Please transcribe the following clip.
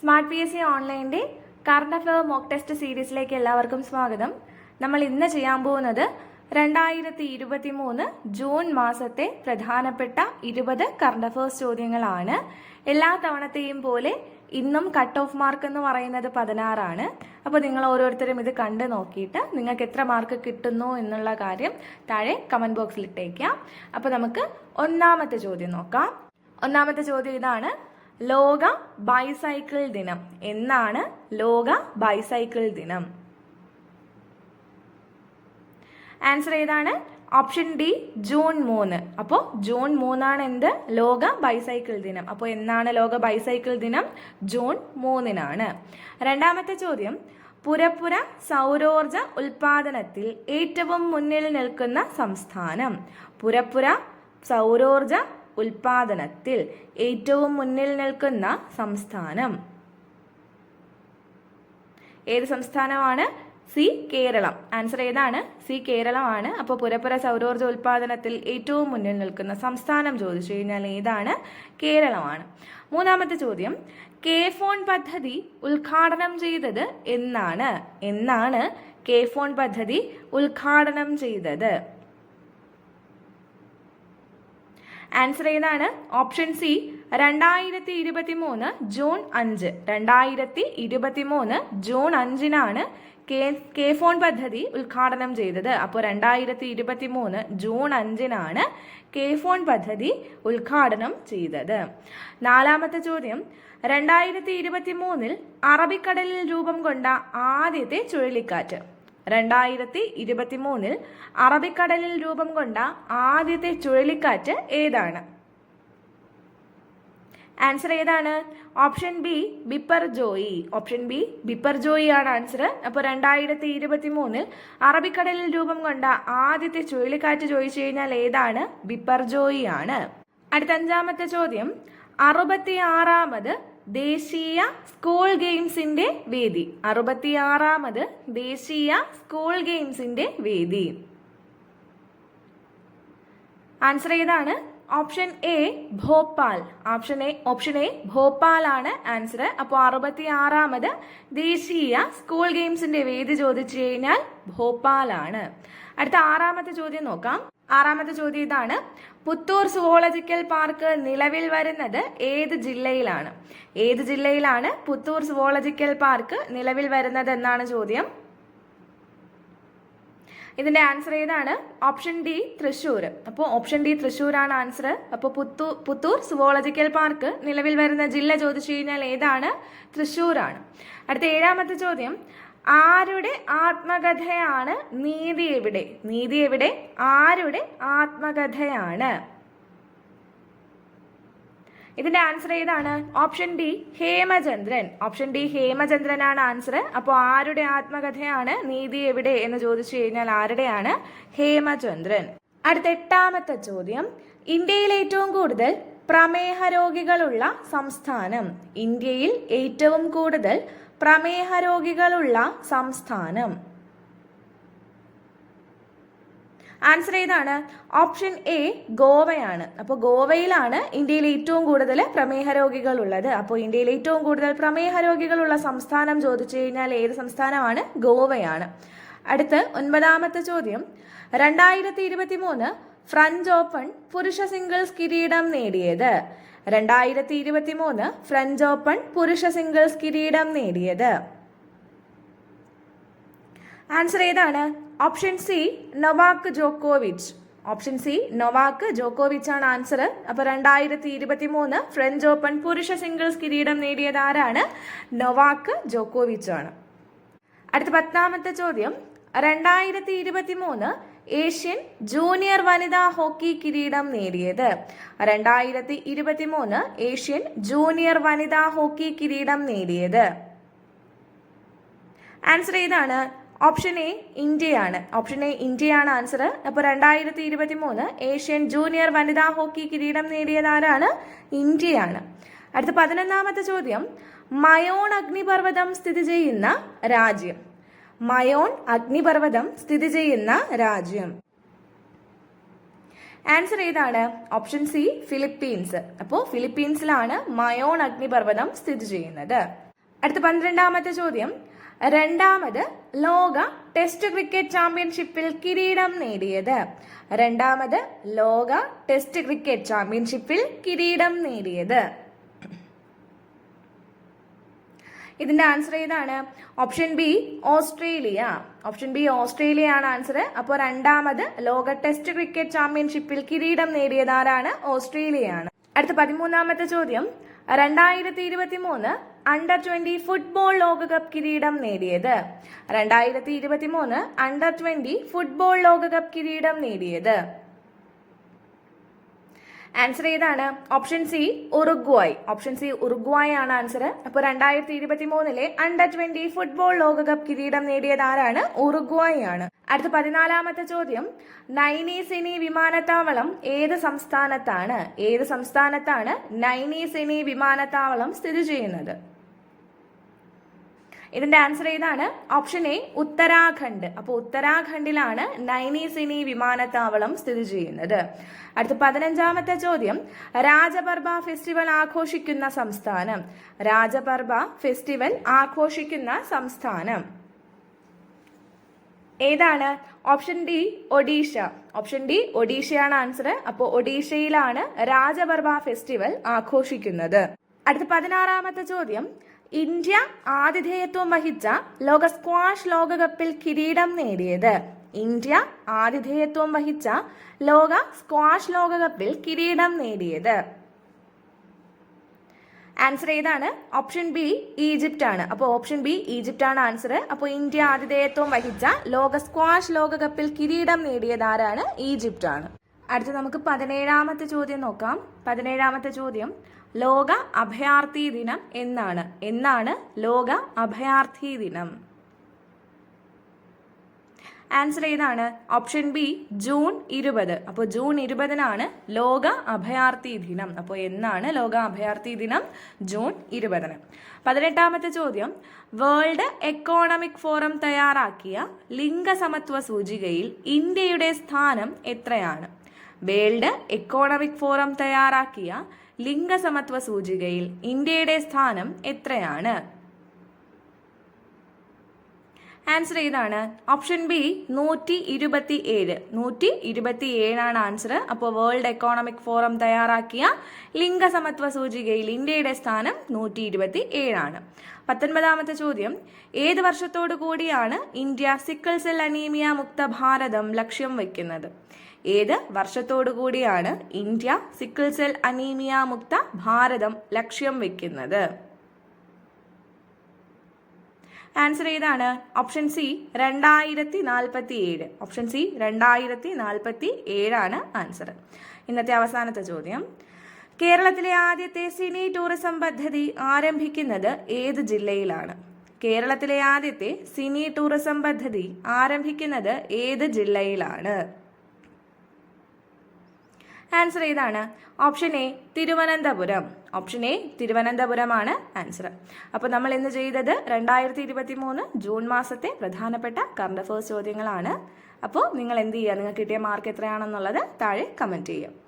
Smart P S C ഓൺലൈന്റെ current affair mock test സീരീസിലേക്ക് എല്ലാവർക്കും സ്വാഗതം. നമ്മൾ ഇന്ന് ചെയ്യാൻ പോകുന്നത് രണ്ടായിരത്തി ഇരുപത്തി മൂന്ന് ജൂൺ മാസത്തെ പ്രധാനപ്പെട്ട ഇരുപത് കറണ്ട് അഫയേഴ്സ് ചോദ്യങ്ങളാണ്. എല്ലാ തവണത്തെയും പോലെ ഇന്നും കട്ട് ഓഫ് മാർക്ക് എന്ന് പറയുന്നത് പതിനാറാണ്. അപ്പോൾ നിങ്ങൾ ഓരോരുത്തരും ഇത് കണ്ട് നോക്കിയിട്ട് നിങ്ങൾക്ക് എത്ര മാർക്ക് കിട്ടുന്നു എന്നുള്ള കാര്യം താഴെ കമന്റ് ബോക്സിൽ ഇട്ടേക്കാം. അപ്പോൾ നമുക്ക് ഒന്നാമത്തെ ചോദ്യം നോക്കാം. ഒന്നാമത്തെ ചോദ്യം ഇതാണ് ലോക ബൈസൈക്കിൾ ദിനം. എന്നാണ് ലോക ബൈസൈക്കിൾ ദിനം. ആൻസർ ഏതാണ്? ഓപ്ഷൻ ഡി ജൂൺ മൂന്ന്. അപ്പോൾ ജൂൺ മൂന്നാണ് എന്ത്? ലോക ബൈസൈക്കിൾ ദിനം. അപ്പോൾ എന്നാണ് ലോക ബൈസൈക്കിൾ ദിനം? ജൂൺ മൂന്നിനാണ്. രണ്ടാമത്തെ ചോദ്യം. പുരപ്പുര സൗരോർജ ഉൽപാദനത്തിൽ ഏറ്റവും മുന്നിൽ നിൽക്കുന്ന സംസ്ഥാനം. പുരപ്പുര സൗരോർജ ഉൽപാദനത്തിൽ ഏറ്റവും മുന്നിൽ നിൽക്കുന്ന സംസ്ഥാനം. ഏത് സംസ്ഥാനമാണ്? സി കേരളം. ആൻസർ ഏതാണ്? സി കേരളമാണ്. അപ്പോൾ പുരപ്പുര സൗരോർജ ഉൽപാദനത്തിൽ ഏറ്റവും മുന്നിൽ നിൽക്കുന്ന സംസ്ഥാനം ചോദിച്ചു കഴിഞ്ഞാൽ ഏതാണ്? കേരളമാണ്. മൂന്നാമത്തെ ചോദ്യം. കെ ഫോൺ പദ്ധതി ഉദ്ഘാടനം ചെയ്തത് എന്നാണ്. എന്നാണ് കെ ഫോൺ പദ്ധതി ഉദ്ഘാടനം ചെയ്തത്. ആൻസർ ഏതാണ് ഓപ്ഷൻ സി രണ്ടായിരത്തി ഇരുപത്തി മൂന്ന് ജൂൺ അഞ്ച്. രണ്ടായിരത്തി ഇരുപത്തി മൂന്ന് ജൂൺ അഞ്ചിനാണ് കെ കെ ഫോൺ പദ്ധതി ഉദ്ഘാടനം ചെയ്തത്. അപ്പോൾ രണ്ടായിരത്തി ഇരുപത്തി മൂന്ന് ജൂൺ അഞ്ചിനാണ് കെ ഫോൺ പദ്ധതി ഉദ്ഘാടനം ചെയ്തത്. നാലാമത്തെ ചോദ്യം. രണ്ടായിരത്തി ഇരുപത്തി മൂന്നിൽ അറബിക്കടലിൽ രൂപം കൊണ്ട ആദ്യത്തെ ചുഴലിക്കാറ്റ്. രണ്ടായിരത്തി ഇരുപത്തി മൂന്നിൽ അറബിക്കടലിൽ രൂപം കൊണ്ട ആദ്യത്തെ ചുഴലിക്കാറ്റ് ഏതാണ്? ആൻസർ ഏതാണ്? Option B Biparjoy option B Biparjoy ആണ് ആൻസർ അപ്പോൾ രണ്ടായിരത്തി ഇരുപത്തി മൂന്നിൽ അറബിക്കടലിൽ രൂപം കൊണ്ട ആദ്യത്തെ ചുഴലിക്കാറ്റ് ചോദിച്ചു കഴിഞ്ഞാൽ ഏതാണ്? ബിപ്പർ ജോയി ആണ്. അടുത്ത അഞ്ചാമത്തെ ചോദ്യം. അറുപത്തി ആറാമത് ദേശീയ സ്കൂൾ ഗെയിംസിന്റെ വേദി. അറുപത്തിയാറാമത് ദേശീയ സ്കൂൾ ഗെയിംസിന്റെ വേദി. ആൻസർ ഏതാണ്? Option A Bhopal option A option A Bhopal ആണ് ആൻസർ അപ്പോൾ അറുപത്തി ആറാമത് ദേശീയ സ്കൂൾ ഗെയിംസിന്റെ വേദി ചോദിച്ചു കഴിഞ്ഞാൽ ഭോപ്പാൽ ആണ്. അടുത്ത ആറാമത്തെ ചോദ്യം നോക്കാം. ആറാമത്തെ ചോദ്യം ഇതാണ്. പുത്തൂർ സുവോളജിക്കൽ പാർക്ക് നിലവിൽ വരുന്നത് ഏത് ജില്ലയിലാണ്? ഏത് ജില്ലയിലാണ് പുത്തൂർ സുവോളജിക്കൽ പാർക്ക് നിലവിൽ വരുന്നത് എന്നാണ് ചോദ്യം. ഇതിന്റെ ആൻസർ ഏതാണ്? Option D Thrissur. അപ്പോൾ ഓപ്ഷൻ ഡി തൃശ്ശൂരാണ് ആൻസർ. അപ്പോൾ പുത്തൂർ പുത്തൂർ സുവോളജിക്കൽ പാർക്ക് നിലവിൽ വരുന്ന ജില്ല ചോദിച്ചു കഴിഞ്ഞാൽ ഏതാണ്? തൃശ്ശൂരാണ്. അടുത്ത ഏഴാമത്തെ ചോദ്യം. ആരുടെ ആത്മകഥയാണ് നീതി എവിടെ? നീതി എവിടെ? ആരുടെ ആത്മകഥയാണ്? ഇതിന്റെ ആൻസർ ഏതാണ്? Option D Hemachandran. Option D ഹേമചന്ദ്രനാണ് answer അപ്പോൾ ആരുടെ ആത്മകഥയാണ് നീതി എവിടെ എന്ന് ചോദിച്ചു കഴിഞ്ഞാൽ ആരുടെയാണ്? ഹേമചന്ദ്രൻ. അടുത്ത എട്ടാമത്തെ ചോദ്യം. ഇന്ത്യയിൽ ഏറ്റവും കൂടുതൽ പ്രമേഹ രോഗികളുള്ള സംസ്ഥാനം. ഇന്ത്യയിൽ ഏറ്റവും കൂടുതൽ പ്രമേഹ രോഗികളുള്ള സംസ്ഥാനം. ആൻസർ ഏതാണ്? ഓപ്ഷൻ എ ഗോവയാണ്. അപ്പോൾ ഗോവയിലാണ് ഇന്ത്യയിൽ ഏറ്റവും കൂടുതൽ പ്രമേഹ രോഗികൾ ഉള്ളത് അപ്പോൾ ഇന്ത്യയിൽ ഏറ്റവും കൂടുതൽ പ്രമേഹ രോഗികളുള്ള സംസ്ഥാനം ചോദിച്ചു കഴിഞ്ഞാൽ ഏത് സംസ്ഥാനമാണ്? ഗോവയാണ്. അടുത്ത് ഒൻപതാമത്തെ ചോദ്യം. രണ്ടായിരത്തി ഇരുപത്തി മൂന്ന് ഫ്രഞ്ച് ഓപ്പൺ പുരുഷ സിംഗിൾസ് കിരീടം നേടിയത്. രണ്ടായിരത്തി ഇരുപത്തി മൂന്ന് ഫ്രഞ്ച് ഓപ്പൺ പുരുഷ സിംഗിൾസ് കിരീടം നേടിയത്. ആൻസർ ഏതാണ്? ഓപ്ഷൻ സി നൊവാക്ക് ജോക്കോവിച്ച്. ഓപ്ഷൻ സി നൊവാക്ക് ജോക്കോവിച്ച് ആണ് ആൻസർ. അപ്പൊ രണ്ടായിരത്തി ഇരുപത്തി മൂന്ന് ഫ്രഞ്ച് ഓപ്പൺ പുരുഷ സിംഗിൾസ് കിരീടം നേടിയത് ആരാണ്? നൊവാക്ക് ജോക്കോവിച്ച് ആണ് അടുത്ത പത്താമത്തെ ചോദ്യം. രണ്ടായിരത്തി ഇരുപത്തി മൂന്ന് ഏഷ്യൻ ജൂനിയർ വനിതാ ഹോക്കി കിരീടം നേടിയത്. രണ്ടായിരത്തി ഇരുപത്തി മൂന്ന് ഏഷ്യൻ ജൂനിയർ വനിതാ ഹോക്കി കിരീടം നേടിയത്. ആൻസർ ഏതാണ്? ഓപ്ഷൻ എ ഇന്ത്യയാണ്. ഓപ്ഷൻ എ ഇന്ത്യയാണ് ആൻസർ അപ്പോൾ രണ്ടായിരത്തി ഇരുപത്തി മൂന്ന് ഏഷ്യൻ ജൂനിയർ വനിതാ ഹോക്കി കിരീടം നേടിയത് ആരാണ്? ഇന്ത്യയാണ്. അടുത്ത പതിനൊന്നാമത്തെ ചോദ്യം. മയോൺ അഗ്നിപർവതം സ്ഥിതി ചെയ്യുന്ന രാജ്യം. മയോൺ അഗ്നിപർവതം സ്ഥിതി ചെയ്യുന്ന രാജ്യം. ആൻസർ ഏതാണ്? ഓപ്ഷൻ സി ഫിലിപ്പീൻസ് അപ്പോൾ ഫിലിപ്പീൻസിലാണ് മയോൺ അഗ്നിപർവതം സ്ഥിതി ചെയ്യുന്നത്. അടുത്ത പന്ത്രണ്ടാമത്തെ ചോദ്യം. രണ്ടാമത് ലോക ടെസ്റ്റ് ക്രിക്കറ്റ് ചാമ്പ്യൻഷിപ്പിൽ കിരീടം നേടിയത്. രണ്ടാമത് ലോക ടെസ്റ്റ് ക്രിക്കറ്റ് ചാമ്പ്യൻഷിപ്പിൽ കിരീടം നേടിയത്. ഇതിന്റെ ആൻസർ ഏതാണ്? Option B Australia. Option B Australia ആണ് ആൻസർ അപ്പോൾ രണ്ടാമത് ലോക ടെസ്റ്റ് ക്രിക്കറ്റ് ചാമ്പ്യൻഷിപ്പിൽ കിരീടം നേടിയത് ആരാണ്? ഓസ്ട്രേലിയയാണ്. അടുത്ത പതിമൂന്നാമത്തെ ചോദ്യം. രണ്ടായിരത്തി ഇരുപത്തി മൂന്ന് അണ്ടർ ട്വന്റി ഫുട്ബോൾ ലോകകപ്പ് കിരീടം നേടിയത്. രണ്ടായിരത്തി ഇരുപത്തി മൂന്ന് അണ്ടർ ട്വന്റി ഫുട്ബോൾ ലോകകപ്പ് കിരീടം നേടിയത്. ആൻസർ ഏതാണ്? Option C Uruguay. Option C Uruguay ആണ് ആൻസർ അപ്പോൾ രണ്ടായിരത്തി ഇരുപത്തി മൂന്നിലെ അണ്ടർ ട്വന്റി ഫുട്ബോൾ ലോകകപ്പ് കിരീടം നേടിയത് ആരാണ്? ഉറുഗ്വായ് ആണ് അടുത്ത പതിനാലാമത്തെ ചോദ്യം. നൈനീസിനി വിമാനത്താവളം ഏത് സംസ്ഥാനത്താണ്? ഏത് സംസ്ഥാനത്താണ് നൈനീസിനി വിമാനത്താവളം സ്ഥിതി ചെയ്യുന്നത്? ഇതിന്റെ ആൻസർ ഏതാണ്? Option A Uttarakhand. അപ്പോൾ ഉത്തരാഖണ്ഡിലാണ് നൈനീസിനി വിമാനത്താവളം സ്ഥിതി ചെയ്യുന്നത്. അടുത്ത പതിനഞ്ചാമത്തെ ചോദ്യം രാജപർബ ഫെസ്റ്റിവൽ ആഘോഷിക്കുന്ന സംസ്ഥാനം. രാജപർബ ഫെസ്റ്റിവൽ ആഘോഷിക്കുന്ന സംസ്ഥാനം. ഏതാണ്? Option D Odisha. Option D ഒഡീഷയാണ് answer അപ്പോൾ ഒഡീഷയിലാണ് രാജപർബ ഫെസ്റ്റിവൽ ആഘോഷിക്കുന്നത്. അടുത്ത പതിനാറാമത്തെ ചോദ്യം ഇന്ത്യ ആതിഥേയത്വം വഹിച്ച ലോക സ്ക്വാഷ് ലോകകപ്പിൽ കിരീടം നേടിയത്. ഇന്ത്യ ആതിഥേയത്വം വഹിച്ച ലോക സ്ക്വാഷ് ലോകകപ്പിൽ കിരീടം നേടിയത്. ആൻസർ ഏതാണ്? ഓപ്ഷൻ ബി ഈജിപ്റ്റ് ആണ് അപ്പോൾ ഓപ്ഷൻ ബി ഈജിപ്റ്റ് ആണ് ആൻസർ. അപ്പോൾ ഇന്ത്യ ആതിഥേയത്വം വഹിച്ച ലോക സ്ക്വാഷ് ലോകകപ്പിൽ കിരീടം നേടിയത് ആരാണ്? ഈജിപ്റ്റ് ആണ് അടുത്ത നമുക്ക് പതിനേഴാമത്തെ ചോദ്യം നോക്കാം. പതിനേഴാമത്തെ ചോദ്യം. ലോക അഭയാർത്ഥി ദിനം എന്നാണ്. എന്നാണ് ലോക അഭയാർത്ഥി ദിനം. ആൻസർ ഏതാണ്? ഓപ്ഷൻ ബി ജൂൺ ഇരുപത്. അപ്പോൾ ജൂൺ ഇരുപതിനാണ് ലോക അഭയാർത്ഥി ദിനം. അപ്പോൾ എന്നാണ് ലോക അഭയാർത്ഥി ദിനം? ജൂൺ ഇരുപതിന്. പതിനെട്ടാമത്തെ ചോദ്യം. വേൾഡ് എക്കോണമിക് ഫോറം തയ്യാറാക്കിയ ലിംഗസമത്വ സൂചികയിൽ ഇന്ത്യയുടെ സ്ഥാനം എത്രയാണ്? വേൾഡ് എക്കോണമിക് ഫോറം തയ്യാറാക്കിയ ലിംഗസമത്വ സൂചികയിൽ ഇന്ത്യയുടെ സ്ഥാനം എത്രയാണ്? ആൻസർ ഏതാണ്? ഓപ്ഷൻ ബി നൂറ്റി ഇരുപത്തി ഏഴ് നൂറ്റി ഇരുപത്തി ഏഴാണ് ആൻസർ അപ്പോൾ വേൾഡ് എക്കോണമിക് ഫോറം തയ്യാറാക്കിയ ലിംഗസമത്വ സൂചികയിൽ ഇന്ത്യയുടെ സ്ഥാനം നൂറ്റി ഇരുപത്തി ഏഴാണ് പത്തൊൻപതാമത്തെ ചോദ്യം. ഏത് വർഷത്തോടു കൂടിയാണ് ഇന്ത്യ സിക്കിൾ സെൽ അനീമിയ മുക്ത ഭാരതം ലക്ഷ്യം വയ്ക്കുന്നത്? ഏത് വർഷത്തോടു കൂടിയാണ് ഇന്ത്യ സിക്കിൾ സെൽ അനീമിയ മുക്ത ഭാരതം ലക്ഷ്യം വെക്കുന്നത് ആൻസർ ഏതാണ്? ഓപ്ഷൻ സി രണ്ടായിരത്തി നാൽപ്പത്തി ഏഴ് ഓപ്ഷൻ സി രണ്ടായിരത്തി നാൽപ്പത്തി ഏഴാണ് ആൻസർ ഇന്നത്തെ അവസാനത്തെ ചോദ്യം. കേരളത്തിലെ ആദ്യത്തെ സിനി ടൂറിസം പദ്ധതി ആരംഭിക്കുന്നത് ഏത് ജില്ലയിലാണ്? കേരളത്തിലെ ആദ്യത്തെ സിനി ടൂറിസം പദ്ധതി ആരംഭിക്കുന്നത് ഏത് ജില്ലയിലാണ്? ആൻസർ ഏതാണ്? Option A Thiruvananthapuram. Option A തിരുവനന്തപുരമാണ് answer അപ്പോൾ നമ്മൾ ഇന്ന് ചെയ്തത്? രണ്ടായിരത്തി ഇരുപത്തി മൂന്ന് ജൂൺ മാസത്തെ പ്രധാനപ്പെട്ട കറണ്ട് അഫേഴ്സ് ചോദ്യങ്ങളാണ്. അപ്പോൾ നിങ്ങൾ എന്ത് ചെയ്യുക? നിങ്ങൾക്ക് കിട്ടിയ മാർക്ക് എത്രയാണെന്നുള്ളത് താഴെ കമന്റ് ചെയ്യുക.